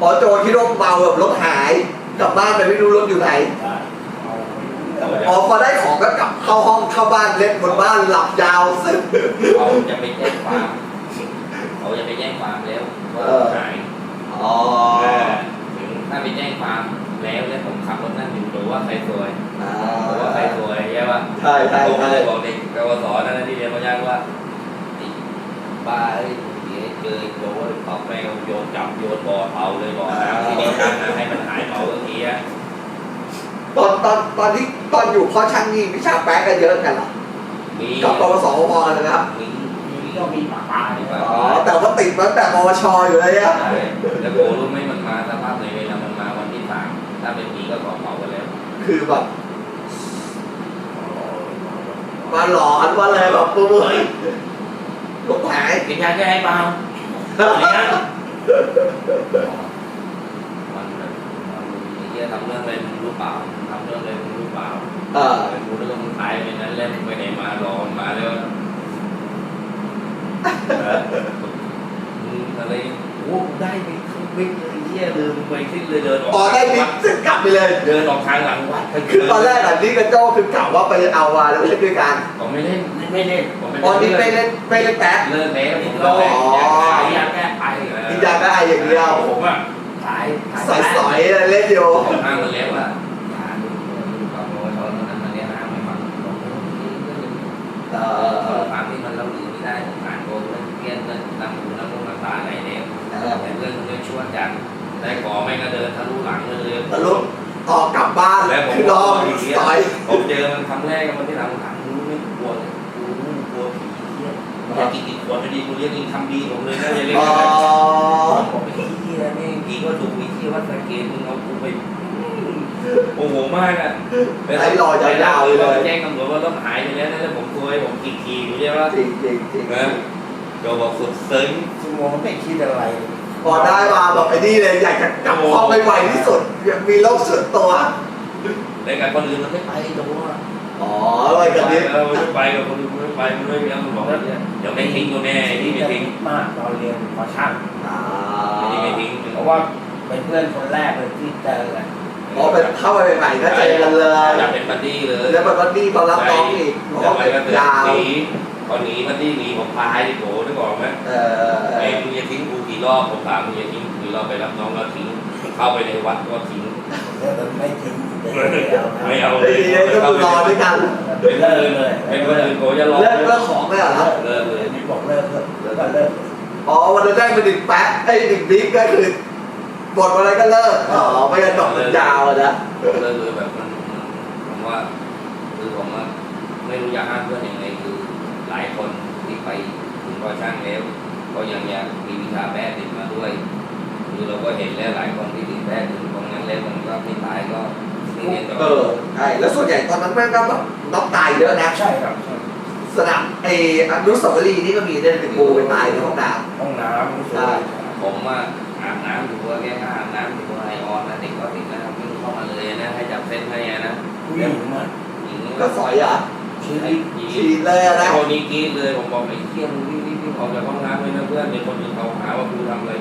พอโจคิดว่าเมาแบบรถหายกลับบ้านไปไม่รู้รถอยู่ไหนใช่เอาไม่รู้พอพอได้ของก็กลับเข้าห้องเข้าบ้านเล่นบนบ้านหลับยาวซึมเขาจะไปแจ้งความเขาจะไปแจ้งความแล้วว่าเออหายอ๋อถึงถ้าไปแจ้งความแล้วแล้วผมขับรถนั่งอยู่หรือว่าใครซวยอ่าหรือว่าใครซวยใช่ปะใช่ใช่ผมก็ใช่เลยบอกเด็กกวสนั่นนะที่เรียนมาย่างว่าไอ้บ้า เอ้ยเดี๋ยวเจอไอ้โจรเผาแมวโยนจับโยนบ่อเผาเลยบ่อน้ำที่มีกันให้มันหายเมาเมื่อกี้อะตอนตอนตอนที่ตอนอยู่พ่อช่างนี่วิชาแป๊กกันเยอะกันเหรอมีกับปวสพอกันนะครับมีมีก็มีปลาปลาเนี่ยอ๋อแต่ว่าติดมาตั้งแต่ปวชอยู่เลยอะแล้วโกรู้ไหมมันมาสภาพไหนเลยนะมันมาวันที่สามถ้าเป็นผีก็ก่อเผากันแล้ว คือแบบมาหลอนมาเลยแบบปุ๊บเฮ้ย ลูกหายกินยาแก้ไอเปล่าอะไรนะมันแบบมันไอ้เหี้ยทำเรื่องอะไรมึงรู้เปล่าทำเรื่องอะไรมึงรู้เปล่าเออไอ้กูเรื่องมึงตายไปนั้นแล้วมึงไปไหนมารอมันมาแล้วมึงอะไรโอ้ได้ไปเครื่องบินเลยเหี้ยลืมไปสิ้นเลยเดินออกพอได้ดิบสึกกลับ ไปเลย เดินออกทางหลังวัดคือตอนแรกอะนี่กับโจ้คือกล่าวว่าไปเอาวาแล้วเล่นด้วยกันผมไม่เล่นไม่เล่นผมไม่ตอนนี้เล่นไม่เล่นไม่เล่นแป๊กเลิกแล้วผมเลิกแล้วอยากขายอยากแก้ไปกินยาก็ไออย่างเดียวผมอะขายขายสอยสอยๆเล่นอยู่ผมห้ามมันแล้วว่าอย่าดูดูกับโมชนนั้นมันเนี้ยห้ามไม่ฟังผมเอเอออความที่มันเล่าลือไม่ได้ผมอ่านโดนเรื่องเกี้ยนเรื่องน้ำหูน้ำมูกน้ำตาไหนเนี่ยแต่เรื่องเรื่องชั่วจัง ได้ขอไม่ก็เดินทะลุหลังเลยทะลุออกกลับบ้านแล้วผมคือรอสอยผมเจอมันครั้งแรกมันที่หลังถามกูไม่กลัวเลยกูกลัวผีเหี้ยอยากกินกินขวดดีกูเรียกกินคำดีผมเลยนะอย่าเรียกอ๋อผมไปที่เหี้ยนี่พี่ก็ดูวิธีวัดสเกตมึงเอากูไปโอ้โหมากอะไอ้รอยาวๆเลยแจ้งตำรวจว่ารถหายไปแล้วนะแล้วผมซวยผมขี่ขี่อยู่ใช่ปะจริงจริงจริงนะโจบอกสุดซึ้งชั่วโมงไม่คิดอะไร พอได้มาแบบไอ้นี่เลยอยากจะกลับห้องไปไวที่สุดอยากมีโลกส่วนตัวในการคนอื่นมันไม่ไปโจอะอ๋ออะไรกันนี้เออมันไม่ไปกับคนอื่นไม่ไปมันไม่ไปมันบอกว่าเดี๋ยวไม่ทิ้งกูแน่ไอ้นี่ไม่ทิ้งมากตอนเรียนพอช่างอ่าไอ้นี่ไม่ทิ้งเพราะว่าเป็นเพื่อนคนแรกเลยที่เจอกันพอไปเข้าไปใหม่ๆก็เจอกันเลยจับเป็นบัดดี้เลยแล้วมันก็ดีพอรับน้องอีกแล้วก็มันก็เป็นเดินยาวหนีพอหนีบัดดี้หนีผมพายดิโกนึกออกไหมเออไอ้มึงจะทิ้งกู กี่รอบผมถามมึงจะทิ้งกูกี่รอบไปรับน้องแล้วทิ้งเข้าไปในวัดก็ทิ้งแล้วมันไม่ทิ้งเลยเอาไม่เอาไอ้นี่ก็รอด้วยกันเป็นคนอื่นเป็นคนอื่นโกจะรอเลิกเลิกของเลยเหรอครับเลิกเลยนี่บอกเลิกเลิกแล้วก็เลิกอ๋อวันนั้นได้มาหนึ่งแป๊ะไอ้หนึ่งบิ๊กก็คือบทวันนั้นก็เลิกอ๋อไม่กันดอกมันยาวอะนะเลิกเลยแบบมันผมว่าคือผมว่าไม่รู้จะห้ามเพื่อนยังไงคือหลายคนที่ไปถึงพอช่างแล้ว ก็ยังอยากมีวิชาแพทย์ติดมาด้วย คือเราก็เห็นแล้วหลายคนที่ติดแพทย์ถึงตรงนั้นแล้วมันก็ไม่ตายก็นี่เรียนต่อเออใช่แล้วส่วนใหญ่ตอนนั้นแม่งก็แบบน้องตายเยอะนะใช่ครับใช่สนามไอ้อนุสาวรีย์นี่ก็มีเนี่ยถึงปูไปตายในห้องน้ห้องน้ำใช่ผมว่าอาบน้ำอยู่ว่าแกก็อาบน้ำอยู่ว่าไอออนนะเด็กก็ติดนะครับวิ่งเข้ามาเลยนะให้จับเส้นให้นะผู้หญิงอะหญิงำก็สอยอะชื่อไอ้หญิงฉีดเลยอะนะคนนี้กรีดเลยผมบอกไอ้เที่ยมวิ่งวิ่งวิ่ง ออกจากห้องน้ำเลยนะเพื่อนเดี๋ยวคนอื่นเขาหาว่ากูทำอะไร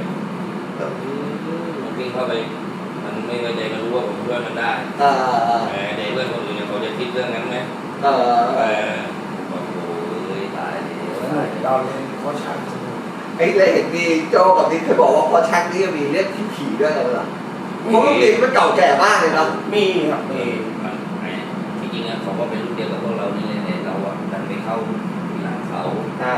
มันวิ่งเข้าไปมันไม่ไว้ใจมันรู้ว่าผมช่วยมันได้เออแต่ในเพื่อนคนอื่นเนี่ยเขาจะคิดเรื่องนั้นไหมเออเออบอกโอ้ยตายแล้วเราเรียนโค้ชช่างไอ้เลยเห็นมีโจกับนิกเคยบอกว่าพอชักนี่ก็มีเรื่องผีผีๆด้วยกันเหรอเพราะว่ามีมันเก่าแก่มากเลยเนาะมีครับมีมันไอ้ที่จริงอะเขาก็เป็นรุ่นเดียวกับพวกเรานี่แหละแต่เราอะดันไปเข้าทีหลังเขาใช่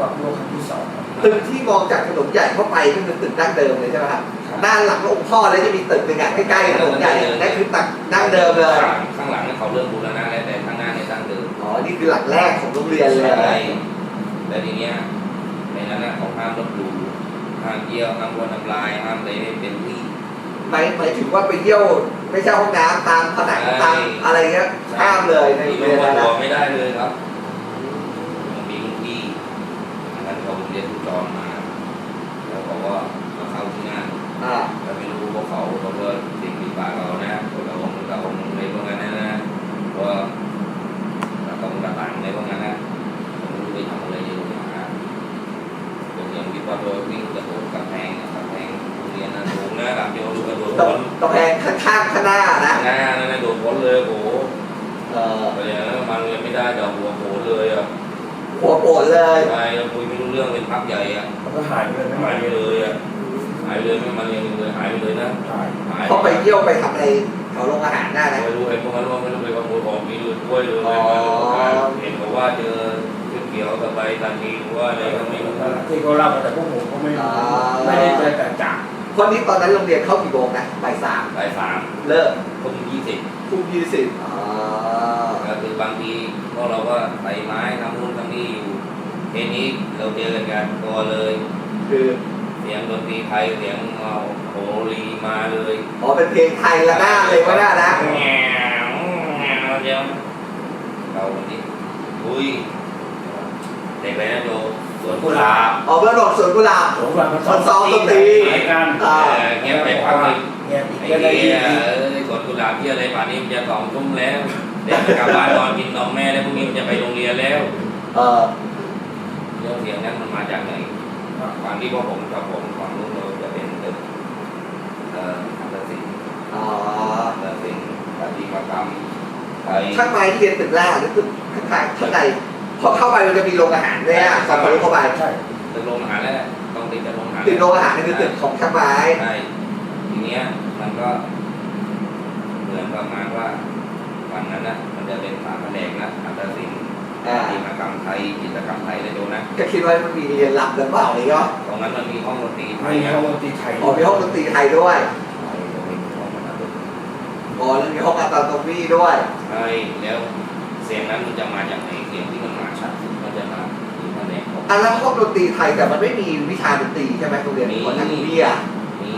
รงอาหารลูกกับลูกครั้งที่สองครับตึกที่มองจากถนนใหญ่เข้าไปก็คือตึกดั้งเดิมเลยใช่ไหมครับด้านหลังองค์พ่อแล้วจะมีตึกหนึ่งอะใกล้ๆถนนใหญ่นั่นคือตึกดั้งเดิมเลยข้างหลังข้างหลังเนี่ยเขาเริ่มบูรณะแล้วแต่ข้างหน้าเนี่ยตั้งเดิมอ๋อนี่คือหลักแรกของโรงเรียนเลยใช่แล้วทีเนี้ยในนั้นน่ะเขาห้ามลบหลู่ห้ามเยี่ยวห้ามวนน้ำลายห้ามอะไรไม่เป็นที่หมายหมายถึงว่าไปเยี่ยวไม่ใช่ห้องน้ำตามผนังใช่ตามอะไรเงี้ยห้ามเลยในที่โรลูงกเรียนมานะหัวไม่ได้เลยครับ เราไม่รู้พวกเขาเขาก็ติดงที่ปากเรานะคนละองค์ละองค์ในพวกนั้นนะก็ละองค์ละต่างในพวกนั้นนะมไม่รู้ไปทำอะไรอยู่นะผมยังคิดว่าโดยวิ่งกระโดดกระแพงกระแพงโรงเรียนนะสูงนะหลับโยนกระโดดพ้นตรงแพงข้างข้างข้างหน้านะหน้านั่นนะโดดพ้นเลยโอ้โหเออไปอย่างนั้นมันยังไม่ได้ดอกหัวโผล่เลยอะหัวโผล่เลยไปเราคุยไม่รู้เรื่องเป็นพักใหญ่อะก็หายไปเลยหายไปเลยอะ หายไปเลยไม่มาเรียนเลยหายไปเลยนะหายหายเขาไปเยี่ยวไปทำอะไรแถวโรงอาหารได้นะไม่รู้ไอ้พวกนั้นว่าไม่รู้ไปขโมยของมีดูกล้วยหรืออะไรมาหรือเปล่าเห็นบอกว่าเจอเขียวๆกับใบตันทีหรือว่าอะไรก็ไม่รู้ที่เขาเล่ามาแต่พวกผมก็ไม่รู้ไม่ได้เจอแต่จ่าคนนี้ตอนนั้นโรงเรียนเข้ากี่โมงนะบ่ายสามบ่ายสามเลิกทุ่มยี่สิบทุ่มยี่สิบอ๋อก็คือบางทีพวกเราก็ใส่ไม้ทำนู่นทำนี่อยู่เทนี้เราเจอกันกันตัวเลย คือเสียงดนตรีไทยเสียงเอาโหรีมาเลยอ๋อเป็นเพลงไทยละหน้าดเลยว่าหน้านะแง่แง่เดียวเราวันนี้อุ้ยเด็กไปนะโยสวนกุหลาบอ๋อเพื่อนบอกสวนกุหลาบผมว่ามันมันซ้อมดนตรีหายกันอ่าเออเงียบไปพักหนึ่งเงียบอีกไอ้ก็ได้เหี้ยิยนเอ้ยสวนกุหลาบที่อะไรป่านนี้มันจะสองทุ่มแล้วเด็กกลับบ้านนอนกินนมแม่แล้วพรุ่งนี้มันจะไปโรงเรียนแล้ว เออเรื่องเสียงนั้นมันมาจากไหน ความที่พวกผมกับผมความรู้เราจะเป็นตึกเอ่ออัตศิลป์อ๋ออัตศิลป์ปฏิมากรรมไทยช่างไม้ที่เรียนตึกแรกหรือตึกข้างๆข้างในพอเข้าไปมันจะมีโรงอาหารด้วยอะตอนทะลุเข้าไปใช่ตึกโรงอาหารแล้วต้องติดกับโรงอาหารติดโรงอาหารนี่คือตึกของช่างไม้ใช่ทีเนี้ยมันก็เหมือนประมาณว่าวันนั้นนะมันจะเป็นสามแผนกนะอัตศิล ป์อ่าปฏิมากรรมไทยจิตรกรรมไทยนะโยนะก็คิดว่ามันมีเรียนหลับหรือเปล่าอะไรก็ตรงนั้นมันมีห้องดนตรีไทไม่ยมีนะห้องดนตรีไทยอ๋อมีห้องดนตรีไทยด้วยไม่มีห้องดนตรีอ๋อแล้วมีห้องอะตอมมี่ด้วยใช่แล้วเสียงนั้นมันจะมาจากไหนเสียงที่มันมาชัดมันจะมาที่แผนกของอะแล้วห้องดนตรีไทยแต่มันไม่มีวิชาดนตรีใช่ไหมโรงเรียนคนนักเรียนนี่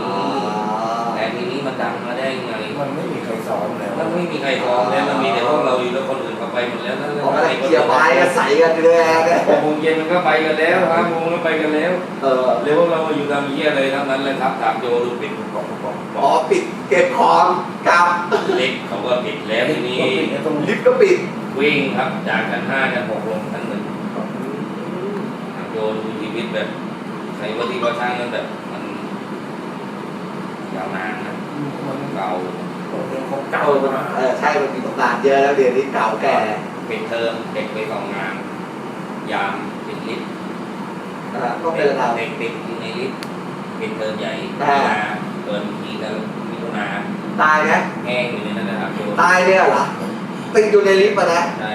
อ๋อแต่ทีนี้ มันดังมาได้ยังไงมันไม่มีใครสอนแล้วมันไม่มีใครฟ้องแล้วมันมีแต่พวกเราอยู่แล้วคนอื่นเขาไปหมดแล้วนั่นออกมาเกียร์ไม้กันใส่กันเลยเนี่ยหกโมงเย็นมันก็ไปกันแล้วห้าโมงก็ไปกันแล้วเออเร็วเราอยู่ทำเยี่ยเลยทั้งนั้นเลยครับถามโยดูปิดกล่องกล่องกล่อ๋อองปิดเก็บของกลับเล็กเขาก็ปิดแล้วทีนี้ตรงลิฟต์ก็ปิดวิ่งครับจากชั้นห้าชั้นหกลงชั้นหนึ่งถามโยดูชีวิตแบบใครว่าที่ว่าช่างนั้นแบบมันยาวนานนะมัน เก่าโรงเรียนเขาเก่าเออมันมาเออใช่มันมีตำนานเยอะแล้วเรียนนี้เก่าแก่เป็นเทอมเด็กไปสองงาน ยามปิดลิฟต์นะต้องเดินเราเด็กติดอยู่ในลิฟต์เป็นเทอมใหญ่อ่ามีนาเปิดทีกันมิถุนาตายนะแห้งอยู่ในนั้นนะครับโยตายเนี่ยเหรอติดอยู่ในลิฟต์อะนะใช่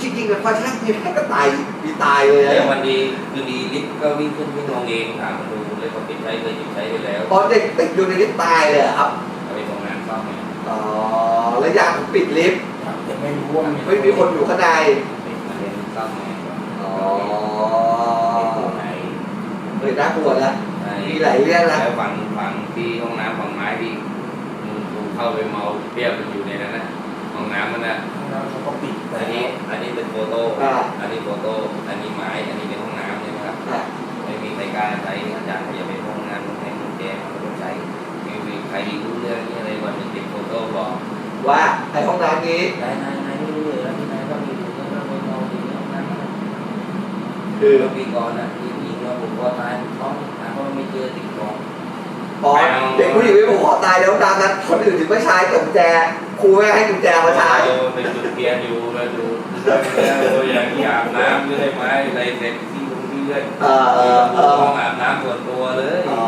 จริงๆเป็นเพราะช่างที่แม่ก็ตายมีตายเลยแล้วนะวันดีคือดีลิฟต์ก็วิ่งขึ้นวิ่งลงเองถามมาดูเลยเขาปิดใช้เคยหยุดใช้ไปแล้วตอนเด็กติดอยู่ในลิฟต์ตายเลยเหรอครับเอาไปทำงานซ่อมเนี่ยอ๋อแล้วอยากปิดลิฟต์ยังไม่รู้ว่ามีไม่มีคนอยู่ข้างในปิดมาเรียนซ่อมเนี่ยอ๋ออยู่ไหนเฮ้ยน่ากลัวแล้วใช่มีหลายเรื่องนะแล้วฝั่งฝั่งที่ห้องน้ำฝั่งไม้ที่มึงกูเข้าไปเมาเปรี้ยวมันอยู่ในนั้นนะห้องน้ำมันนะ เขาก็ปิดไปอันนี้อันนี้เป็นโฟโต้อ่าอันนี้โฟโต้อันนี้ไม้อันนี้เป็นห้องน้ำใช่ไหมครับอะไม่มีใครกล้าใช้อาจารย์เขาอย่าไปห้องงานห้องแห่งห้องแกเขาไม่ต้องใช้ไม่มีใครรู้เรื่องนี้อะไรวันหนึ่งติดโฟโต้บอกว่าไอห้องน้ำนี้นายนายนายไม่รู้เลยแล้วที่นายก็มีอยู่เรื่องไม่เอาดีห้องน้ำนะคือเมื่อปีก่อนนะที่ยิงว่าผมก็ตายท้องนะเพราะไม่เจอติดกองอ๋อเด็กผู้หญิงไม่บอกขอตายแล้วดังนั้นคนอื่นถึงไม่ใช้แต่กุญแจ ครูไม่ให้กุญแจมาใช้ไปจุดเทียนอยู่แล้วดูแล้วอย่างที่อาบน้ำเรื่อยไม้อะไรเสร็จที่ตรงที่เรื่อยเออเออเออห้องอาบน้ำส่วนตัวเลยอ๋อ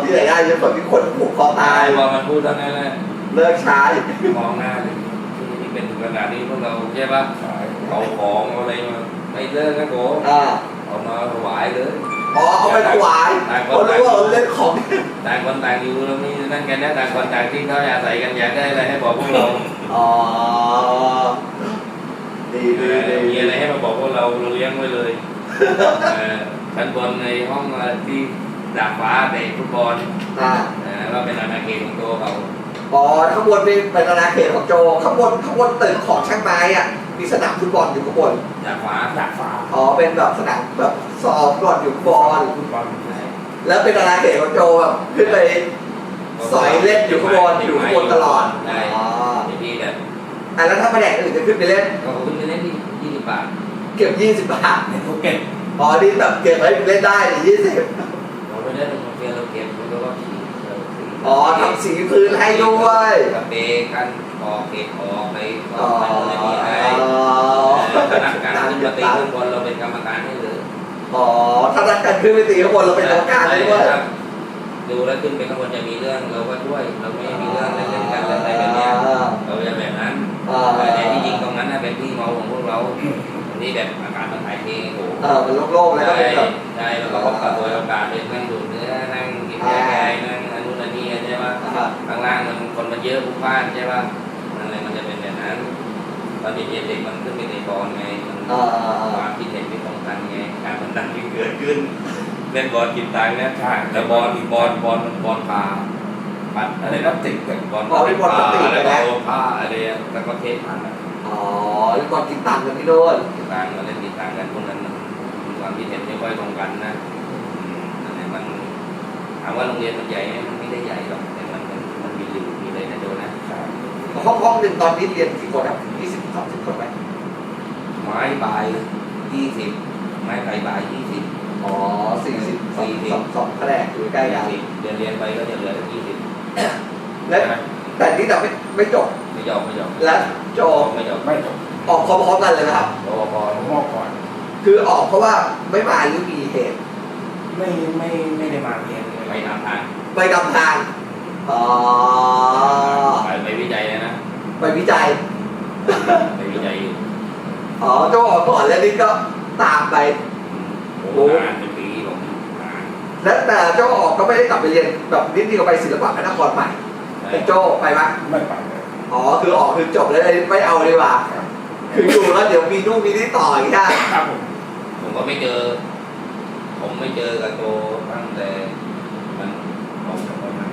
ที่ไหนได้จะคนที่คนผูกคอตายพอมันพูดเท่านั้นแหละเลิกใช้มองหน้าเลยที่นี่เป็นขนาดนี้พวกเราใช่ปะใช่เอาของเอาอะไรมาไม่เลิกนะโกอ่าเอามาถวายเลย อ๋อเอาไปถวายเขารู้ว่าเล่นของต่างคนต่างอยู่แล้วนี่นั่นกันนะต่างคนต่างที่เขาอาศัยกันอยากได้อะไรให้บอกพวกเราอ๋อดีดีดีมีอะไรให้มาบอกพวกเราเราเลี้ยงไว้เลยเออชั้นบนในห้องที่ดาดฟ้าเตะฟุตบอลอ่าเราเป็นอาณาเขตของตัวเขาอ๋อข้างบนนี่เป็นอาณาเขตของโจข้างบนข้างบนตึกของช่างไม้อะ มีสนามฟุตบอลอยู่ข้างบนดาดฟ้าดาดฟ้าอ๋อเป็นแบบสนามแบบซ้อมฟุตบอลอยู่ข้างบอลฟุตบอลแล้วเป็นอาณาเขตของโจแบบขึ้นไปสอยเล่นอยู่ข้างบนอยู่ข้างบนตลอดได้อ๋อที่แบบอะแล้วถ้าแผนกอื่นจะขึ้นไปเล่นก็ขึ้นไปเล่นที่ยี่สิบบาทเก็บยี่สิบบาทเนี่ยเขาเก็บอ๋อนี่แบบเก็บไว้เล่นได้ยี่สิบเราไม่ได้เป็นโรงเรียนเราเก็บเราก็ขี่อ๋อทำสีพื้นให้ด้วยกระเบกัน ออกเก็บออกไปออ๋ออกไปอะไรนี่ให้อ๋อขนาดการขึ้นมาตีขึ้นบอลเราเป็นกรรมการให้เลยอ๋อถ้ารักกันขึ้นไปตีข้างบนเราเป็นกรรมการด้วยครับดูแล้วขึ้นไปข้างบนจะมีเรื่องเราก็ช่วย เราไม่มีเรื่องเล่นกันอะไรแบบนี้เราจะแบบนั้นแต่ที่จริงตรงนั้นน่ะเป็นที่เมาของพวกเรานี่แบบอาการมันถ่ายเทโอ้โหเออมันโล่งๆแล้วก็ได้เป็นแบบได้แล้วก็ขอตัวโอกาสเป็นนั่งดูดเนื้อนั่งกินแก้นั่งอนนู้นอันนี้ใช่ไหมอ่าข้างล่างมันคนมันเยอะผู้พ่านใช่ป่ะ ตอนเด็กๆเด็กมันขึ้นไปในบอลไงมันอ่าอ่าคอ่าวามคิดเห็นไม่ตรงกันไงการพนันที่เกิดขึ้นเล่นบอลกินตังค์นะใช่แล้วบอลบอลบอลบอลปลาปัดอะไรนะติดกับบอลปลาแล้วก็ผ้าอะไรแล้วก็เทปพันอ๋อแล้วก่อนกินตังค์กันที่โน่นกินตังค์มาเล่นกินตังค์กันพวกนั้นมันมีความคิดเห็นไม่ค่อยตรงกันนะนั่นแหละมันถามว่าโรงเรียนมันใหญ่ไหมมันไม่ได้ใหญ่หรอกแต่มันมันมันมีอยู่มีอะไรนะโจนะ ห้องห้องหนึ่งตอนนี้เรียนกี่คนครับยี่สิบสามสิบคนไหมไม้ใบยี่สิบไม้ไผ่ใบยี่สิบอ๋อสี่สิบสองสองสองคะแนนอยู่ใกล้กันเรียนเรียนไปก็จะเหลือยี่สิบและแต่นี่เราไม่ไม่จบไม่ยอมไม่ยอมและจบไม่ยอมไม่จบออกพร้อมๆกันเลยนะครับรอพอผมมอบก่อน คือออกเพราะว่าไม่มาหรือมีเหตุ ไม่ไม่ไม่ได้มาเรียนเลยไปตามทางไปนำทางอ๋อไปไปวิจัยเลยนะ ไปวิจัย ไปวิจัยอยู่อ๋อโจออกก่อนแล้วนี่ก็ตามไป โอ้โหนานเป็นปีผมนานแล้วแต่โจออกก็ไม่ได้กลับไปเรียนแบบนิดนี่ก็ไปศิลปะพระนครใหม่เป็นโจไปปะไม่ไปเลยอ๋อคือออกคือจบแล้วไม่เอาดีกว่าคืออยู่แล้วเดี๋ยวมีนู่นมีนี่ต่ออีกค่ะครับผมผมก็ไม่เจอ ผมไม่เจอกับโตตั้งแต่มันออกจากบ้านมา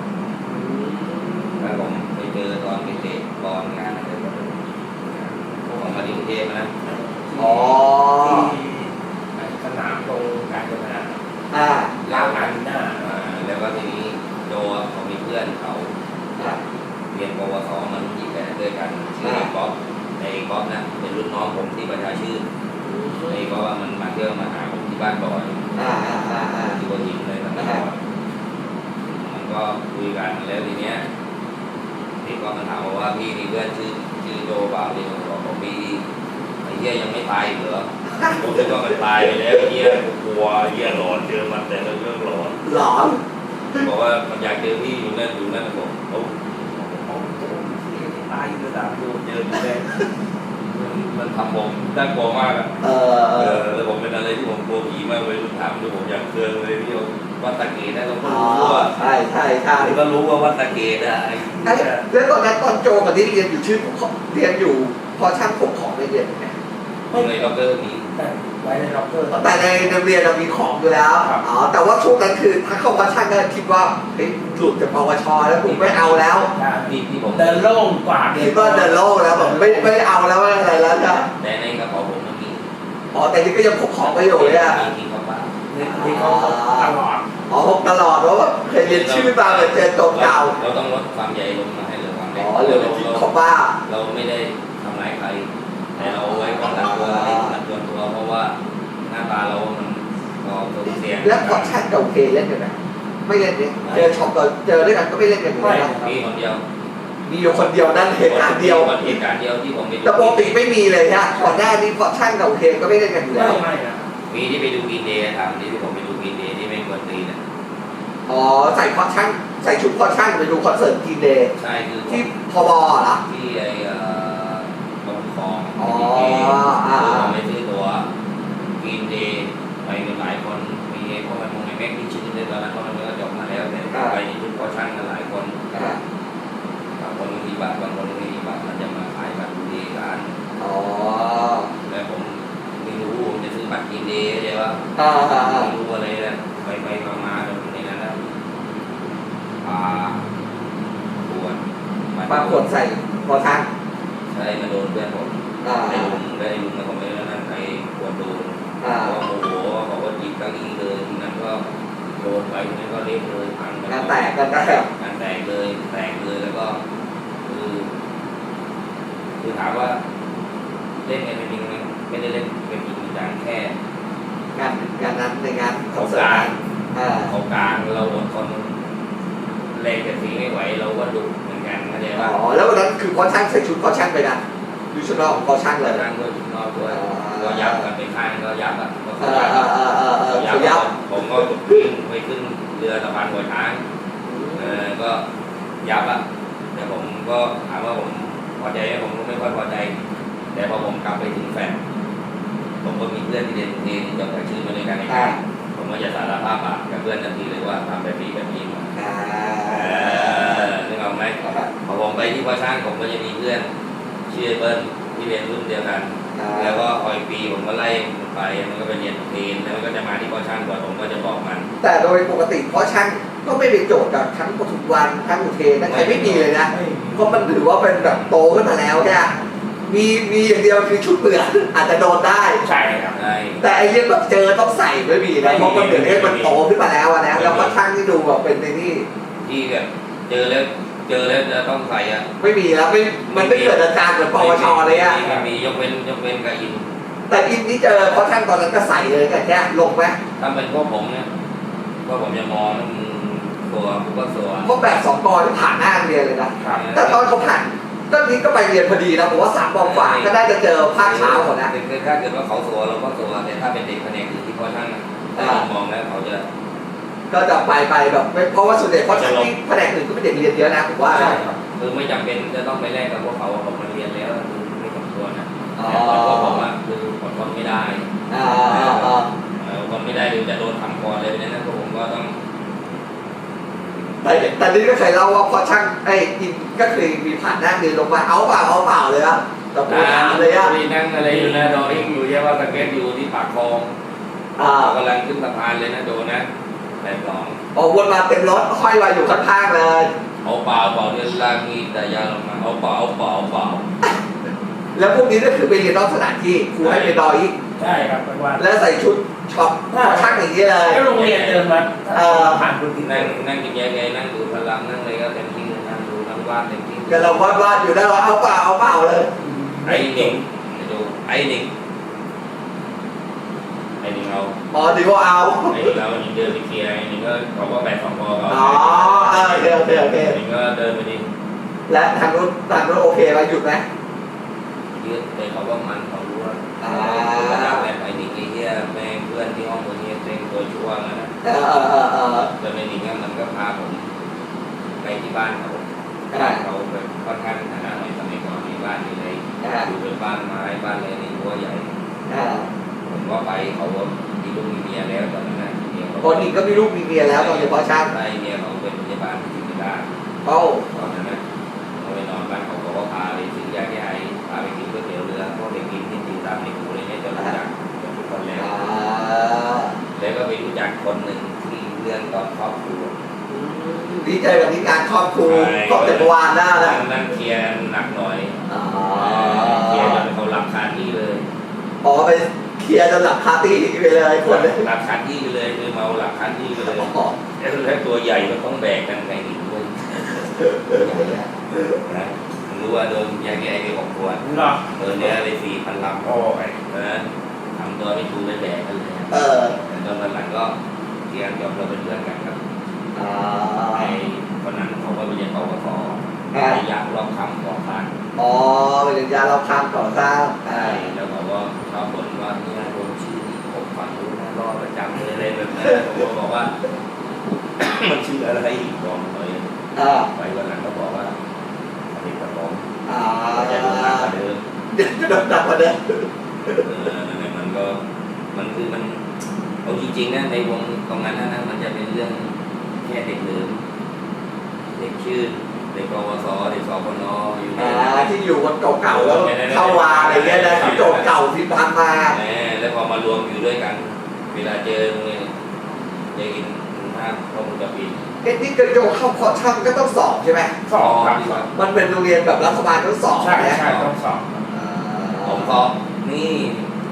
แล้วผมไปเจอตอน ไปเตะบอลงานอะไรก็ผมมาที่กรุงเทพนะอ๋อที่สนามตรงการจนาอ่าร้านอารีน่าอ่าแล้วก็ทีนี้โจอะเขามีเพื่อนเขาอ่าเรียนปวสมันที่แปดด้วยกันชื่อไอ้ก๊อฟไอ้ก๊อฟนะเป็นรุ่นน้องผมที่ประชาชื่นไอ้ก๊อฟว่ามันมาเที่ยวมาหาผมที่บ้านบ่อยอ่าอ่าอ่าอ่าที่หัวหินเลยตั้งแต่ก่อนมันก็คุยกันแล้วทีเนี้ย ที่ก๊อฟมันถามว่าพี่มีเพื่อนชื่อชื่อโจเปล่าที่ผมบอกผมมีไอ้เหี้ยยังไม่ตายอีกเหรอผมคิดว่ามันตายไปแล้วไอ้เหี้ยกลัวไอ้เหี้ยหลอนเจอมันแต่ละเรื่องหลอนหลอนบอกว่ามันอยากเจอพี่อยู่นั่นอยู่นั่นผมโอ้โหตายระดับโยเจอพี่แดงมันทำผมน่ากลัวมากอะเออเอเอออแล้วผมเป็นอะไรที่ผมกลัวผีมากเลยคุณถามดูผมอยากเจอเลยที่วัดตะเกียนะเราก็อ๋อรู้ว่าใช่ใช่ใช่ผมก็รู้ว่าวัดตะเกียอะไอ้ไอ้แล้วตอนนั้นตอนโจกับที่เรียนอยู่ชื่อของเรียนอยู่ พอช่างผมของไม่เรียนไงในด็อกเตอร์มีแต่ไว้ในล็อกเกอร์แต่ในโรงเรียนเรามีของอยู่แล้วอ๋อแต่ว่าช่วงนั้นคือถ้าเข้าพอช่างก็คิดว่าเฮ้ยหลุดจากปวชแล้วผมไม่เอาแล้วที่ที่ผมเดินโล่งกว่าคิดว่าเดินโลกแล้วแบบไม่ไม่เอาแล้วไม่อะไรแล้วจ้ะแต่ในกระเป๋าผมมันมีอ๋อแต่นี่ก็ยังพกของไปอยู่เลยอะมีที่เขาบ้าที่เขาตลอด อ๋อพกตลอดเพราะว่าเคยเรียนชื่อมาเหมือนเจอตัวเก่า เราต้องลดความใหญ่ลงมาให้เหลือความเล็อ๋กอเหลือเป็นที่ของบ้า เราไม่ได้ทำร้ายใคร แต่เราไว้ป้องกันตัวให้มันตัวตัว เพราะว่าหน้าตาเรา มันก็ตัวเสียงแล้วพอช่างกับโอเคเล่นกันไหมไม่เล่นเนี่ยเจอช็อปก็เจอด้วยกันก็ไม่เล่นกันอยู่แล้วมีคนเดียว มีอยู่คนเดียวนั่นเหตุการณ์เดียวคนเหตุการณ์เดียวที่ผมไปดูแต่ปกติไม่มีเลยฮะก่อนหน้านี้พอช่างกับโอเคก็ไม่เล่นกันอยู่ไม่แล้วไม่นะมีที่ไปดูกินเดย์ทำที่ผมไปดูกินเดย์ที่ไม่ควรตีนะ อ๋อใส่คอช่างใส่ชุดคอช่างไปดูคอนเสิร์ตกินเดย์ใช่คือที่พบเหรอ ที่ไอ้เอ่อบางคลองอ๋อที่เกอ่า ผมไม่ซื้อตัวกินเดย์ไปกันหลายคนมีไอ้พวกมันมงไอ้แม็กที่ชื่อเล่นตอนนั้นเพราะมันก็จบมาแล้วแต่ไปในชุดก็ช่างกันหลายคนอ่าบางคนมีบัตรบางคนไม่มีบัตรมันจะมาขายบัตรดูดีกันอ๋อแล้วผมไม่รู้ผมจะซื้อบัตรกินเดย์ใช่ปะอ่าอ่าอ่าไม่รู้อะไรนะไปไปมามาจนในนั้นนะปลาขวด ปรากฏใส่คอช่างใช่มาโดนเพื่อนผมอ่าไอ้ลุงได้ไอ้ลุงมาคอมเมนต์แล้วนั่นไอ้ขวดโดนอ่าเพราะโมโหเขาก็หยิบเก้าอี้เลยทีนั้นก็โดนไปทีนั้นก็เละเลยพังงานแตกกันแตกงานแตกเลยแตกเลยแล้วก็คือคือถามว่าเล่นกันเป็นจริงไหมไม่ได้เล่นเป็นจริงจังแค่งานงานนั้นในงานคเขาอนกเสิร์ลางตอ่าเขากลางเราอดทนเล่นกันทีไม่ไหวเราก็ดุ เหมือนกันเข้าใจอ๋ป่ะอแล้ววันนั้นคือคอช่างใส่ชุดคอช่างไปนะดูชุดนอกของคอช่างเลยนั่งด้วยนอกด้วยอ่าก็ยับกันไปข้างก็ยับอะก็เออเออเออเออเออยัเขายับผมก็วิ่งไปขึ้นเรือสะพานหัวช้างเออก็ยับอะแต่ผมก็ถามว่าผมพอใจไหมผมก็ไม่ค่อยพอใจ แต่พอผมกลับไปถึงแฟนผมก็มีเพื่อนที่เรียนเรียนจบจากชื่อมาด้วยกันในอ่าผมก็จะสารภาพบาปกับเพื่อนทันทีเลยว่าทำแบบนี้แบบนี้มา อ่าเออนึกออกไหมพอผมไปที่พ่อช่างผมก็จะมีเพื่อนชื่อไอ้เบิ้ลที่เรียนรุ่นเดียวกัน แล้วก็คอยปีผมก็ไล่มันไปมันก็ไปเรียนเพลงแล้วมันก็จะมาที่พ่อช่างก่อนผมก็จะบอกมัน แต่โดยปกติเพราะช่างก็ไม่เป็นโจทย์กับทั้งปทุมวันทั้งอุเทนนะใครไม่มีเลยนะไม่เพราะมันถือว่าเป็นแบบโตขึ้นมาแล้วใช่ไหมมีมีอย่างเดียวคือชุดเปลือกอาจจะโดนได้ใช่ครับใช่แต่ไอ้เรื่องแบบเจอต้องใส่ไม่มีนะเพราะมันเดี๋ยวนี้มันโตขึ้นมาแล้วอะนะแล้วก็ช่างที่ดูแบบเป็นในนี่ที่แบบเจอแล้ว เจอแล้วจะต้องใส่อะไม่มีแล้วไม่มันไม่เกิดอาการเหมือนปวชเลยอะไม่มียกเว้นยกเว้นกับอิน แต่อินที่เจอเพราะช่างตอนนั้นก็ใส่เลยกันแค่ลงไหมถ้าเป็นพวกผมเนี่ยพวกผมจะมองว่ามึงตัวกูก็ตัวเพราะแบบสองปอที่ผ่านหน้าโรงเรียนเลยนะครับแต่ตอนเขาผ่านตอนนี้ก็ไปเรียนพอดีนะผมว่าสามปอฝ่าก็ได้จะเจอภาคเช้าหมดนะคือถ้าเกิดว่าเขาตัวเราก็ตัวแต่ถ้าเป็นเด็กแผนกอื่นที่พ่อช่างอะถ้าผมมองแล้วเขาจะ ก็จะไปไปแบบไม่เพราะว่าส่วนใหญ่เพราะช่างที่แผนกอื่นก็เป็นเด็กเรียนเยอะนะผมว่าใช่นะคือไม่จำเป็นจะต้องไปแลกกับพวกเขาผมมาเรียนแล้วคือไม่สมควรนะอ๋อแต่พวกผมอะคืออดทนไม่ได้อ่าอ่าอ่าเอออดทนไม่ได้หรือจะโดนทำก่อนเลยเนี่ยนะพวกผมก็ต้องแต่แต่นี่ก็เคยเล่าว่าพอช่างไอ้อินก็เคยมีผ่านหน้าเดินลงมาเอาเปล่าเอาเปล่าเลยอะตะโกนถามเลยอะมีนั่งอะไรอยู่นะดอริ่งอยู่เยอะว่าสเก็ตอยู่ที่ปากคลองอ่ากำลังขึ้นสะพานเลยนะโดนนะ แต่สองออกวนมาเต็มรถห้อยมาอยู่ข้างๆเลย เอาเปล่าเปล่าเดินล่างนี่แต่ยาลงมาเอาเปล่าเอาเปล่าเอาเปล่าแล้วพวกนี้ก็คือไปเรียนนอกสถานที่ครูให้ไปดอยอีกใช่ครับเป็นวัน แล้วใส่ชุดช็อปพอช่างอย่างนี้เลยแล้วโรงเรียนเดินมาเออผ่านพื้นที่นั่งนั่งกินยาไงนั่งดูพลังนั่งอะไรก็เต็มที่นั่งดูนั่งวาดเต็มที่ก็เราวาดวาดอยู่ได้ว่าเอาเปล่าเอาเปล่าเลย ไอ้หนิงไปดูไอ้หนิงไอ้หนิงเอาอ๋อดีว่าเอา ไอ้หนิงเอาไอ้หนิงเดินไปเคลียร์ไอ้หนิงก็เขาก็แบกสองคอเขาอ๋อเออโอเคโอเคโอเคไอ้หนิงก็เดินไปดิและทางนู้นทางนู้นโอเคไหมหยุดไหม ยืดแต่เขาก็มันเขารู้ว่าอ่าระดับแบบไอ้หนิงไอ้เหี้ยแม่งเพื่อนที่ห้องคนนี้เต็งตัวชั่วแล้วนะเออเออเออเออ จนไอ้หนิงอะมันก็พาผมไปที่บ้านเขาอ่าเขาแบบค่อนข้างฐานะหน่อยสมัยก่อนมีบ้านอยู่ในอ่าอยู่เป็นบ้านไม้บ้านอะไรในรั้วใหญ่ อ่า ผมก็ไปเขาก็มีลูกมีเมียแล้วตอนนั้นนะเมียเขาคนนี้ก็มีลูกมีเมียแล้วตอนเฉพาะช่างใช่เมียเขาเป็นพยาบาลที่ศิริราชเอ้าตอนนั้นนะเขาไปนอนบ้านเขาเขาก็พาไปซื้อยาแก้ไอพาไปกินก๋วยเตี๋ยวเรือพวกเด็กกินที่ตีตามในครูอะไรเนี่ยจะรู้จักกับทุกคนแล้วอ่าแล้วก็ไปรู้จักคนหนึ่งที่เรื่องตอนครอบครัวดีใจแบบนี้การครอบครูครอบจักรวาลหน้าแล้วนั่งนั่งเคลียร์หนักหน่อยอ๋อเคลียร์จนเขารับคาที่เลยอ๋อไป เคลียร์จนหลับคาตี้ไปเลยคนเลยรับคาที่ไปเลยคือเมาหลับคาที่ไปเลยอ๋อแล้วตัวใหญ่มันต้องแบกกันไงอีกด้วยนะรู้ว่าโดนยาแก้ไอไปหกขวดเหรอโดนเนี้ยไปสี่พันลำโอ้ยนะทำตัวไม่ถูกไม่แบกกันเลยเออแต่ตอนหลังก็เรียนจบเราเป็นเพื่อนกันครับอ่าไอ้คนนั้นเขาก็ไปเรียนปวสอ่าไปอยากรอบคำก่อสร้างอ๋อเป็นยาเราข้ามก่อสร้างใช่อ่าแล้วเขาก็ชอบ นหนักกว่าเดิมเออนั่นแหละมันก็มันคือมันเอาจริงๆนะในวงตรงนั้นนะนะมันจะเป็นเรื่องแค่เด็กเดิมเด็กชื่อเด็กปวสเด็กสพนอยู่ในอ่านั้นที่อยู่กันเก่าๆแล้วเข้ามาอะไรเงี้ยนะที่โจทย์เก่าที่ผ่านมาแหมแล้วพอมารวมอยู่ด้วยกัน เวลาเจอเนี่ยจะกินภาพข้อมูลจะปิดเอ็นนี่กระโยเข้าคอร์สช่างก็ต้องสอบใช่ไหมสอบครับสอบมันเป็นโรงเรียนแบบรัฐบาลต้องสอบใช่นะใช่ต้องสอบอ่า ผมก็นี่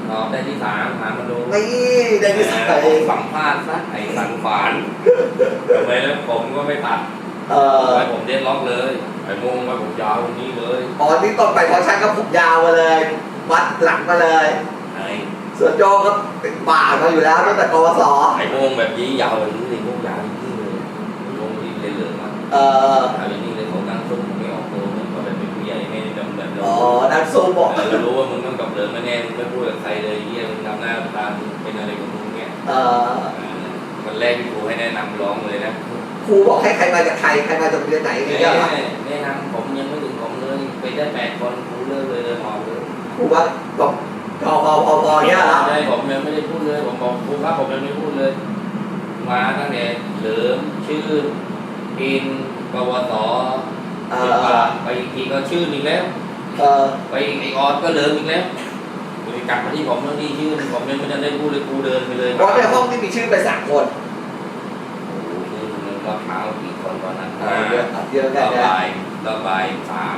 สอบได้ที่สามถามมาดูนี่ได้ที่ใส่ผมสัมภาษณ์ซะไอ้สันฝานทำไมแล้วผมก็ไม่ตัดเออไว้ผมเด็ดล็อกเลยไอ้โมงไว้ผมยาวตรงนี้เลยอ๋อนี่ตอนไปคอร์สช่างก็ผมยาวมาเลยวัดหลังมาเลยไอ้ส่วนโจก็เป็นป่ามาอยู่แล้วตั้งแต่กวสไอ้โมงแบบนี้ยาวแบบนี้เลยโมงยาวอย่างนี้เลยโมงที่เหลืองๆมาเออเอาอ นักสู้บอกเรารู้ว่ามึงต้องกับเดิมแน่ๆมึงไม่พูดกับใครเลยเยี่ยมึงทำำหน้าตาเป็นอะไรของมึงเนี่ยเอ่ออ่าวันแรกที่ครูให้แนะนำร้องเลยนะครูบอกให้ใครมาจากใครใครมาจากโรงเรียนไหนอย่างแนะเงี้ยเหรอแนะนำผมยังไม่ถึงผมเลยไปได้แปดคนครูเลิกเลยเลยออกเลยครูว่าบอกพอพอพอพอเงี้ยเหรอใช่ผมยังไม่ได้พูดเลยผมบอกครูครับผมยังไม่พูดเลยมาตั้งแต่เหลิมชื่ออินปวสเอ่สิบอบาทไปอีกทีก็ชื่ออีกแล้ว เอ่อไปอีกไอออดก็เหลิมอีกแล้วไปกลับมาที่ผมแล้วนี่ชื่อผมยังไม่ทันได้พูดเลยครูเดินไปเลยเพราะในห้องที่มีชื่อไปสามคนโอ้โหชื่อมันก็เท้ากี่คนตอนนั้นเออเยอะเยอะต่กันอนะบ่ายต่อบ่ายสาม